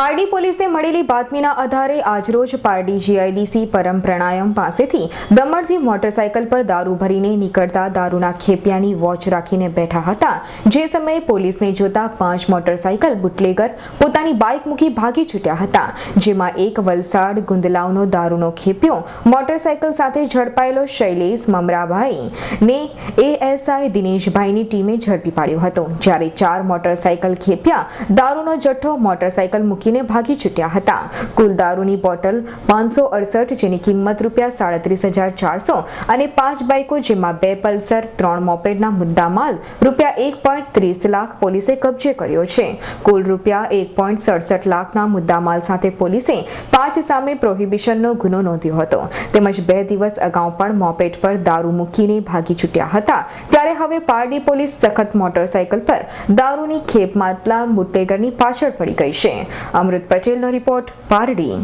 પારડી પોલીસને મળેલી બાતમીના આધારે આજરોજ પારડી જીઆઈડીસી પરમ પ્રણાયમ પાસેથી દમણથી મોટરસાયકલ પર દારૂ ભરીને નીકળતા દારૂના ખેપિયાની વોચ રાખીને બેઠા હતા. જે સમયે પોલીસને જોતા પાંચ મોટરસાયકલ બુટલેગર પોતાની બાઇક મૂકી ભાગી છૂટ્યા હતા. જેમાં એક વલસાડ ગુંદલાવનો દારૂનો ખેપિયો મોટરસાયકલ સાથે ઝડપાયેલો શૈલેષ મમરાભાઈ ને એએસઆઈ દિનેશભાઈની ટીમે ઝડપી પાડ્યો હતો. જ્યારે ચાર મોટરસાયકલ ખેપિયા, દારૂનો જથ્થો મોટરસાયકલ મૂકીને ભાગી છૂટ્યા હતા. કુલ દારૂની બોટલ પાંચસો અડસઠ જેની કિંમત રૂપિયા સાડત્રીસ હજાર ચારસો અને પાંચ બાઇકો જેમાં બે પલ્સર, ત્રણ મોપેડના મુદ્દામાલ રૂપિયા એક પોઈન્ટ ત્રીસ લાખ પોલીસે કબજે કર્યો છે. કુલ રૂપિયા એક પોઈન્ટ સડસઠ લાખના મુદ્દામાલ સાથે પોલીસે પાંચ સામે પ્રોહિબિશનનો ગુનો નોંધ્યો હતો. તેમજ બે દિવસ અગાઉ પણ મોપેડ પર દારૂ મૂકીને ભાગી છૂટ્યા હતા. ત્યારે હવે પારડી પોલીસ સખત મોટરસાયકલ પર દારૂની ખેપ માટલા બુટલેગરની પાછળ પડી ગઈ છે. અમૃત પટેલનો રિપોર્ટ પારડી.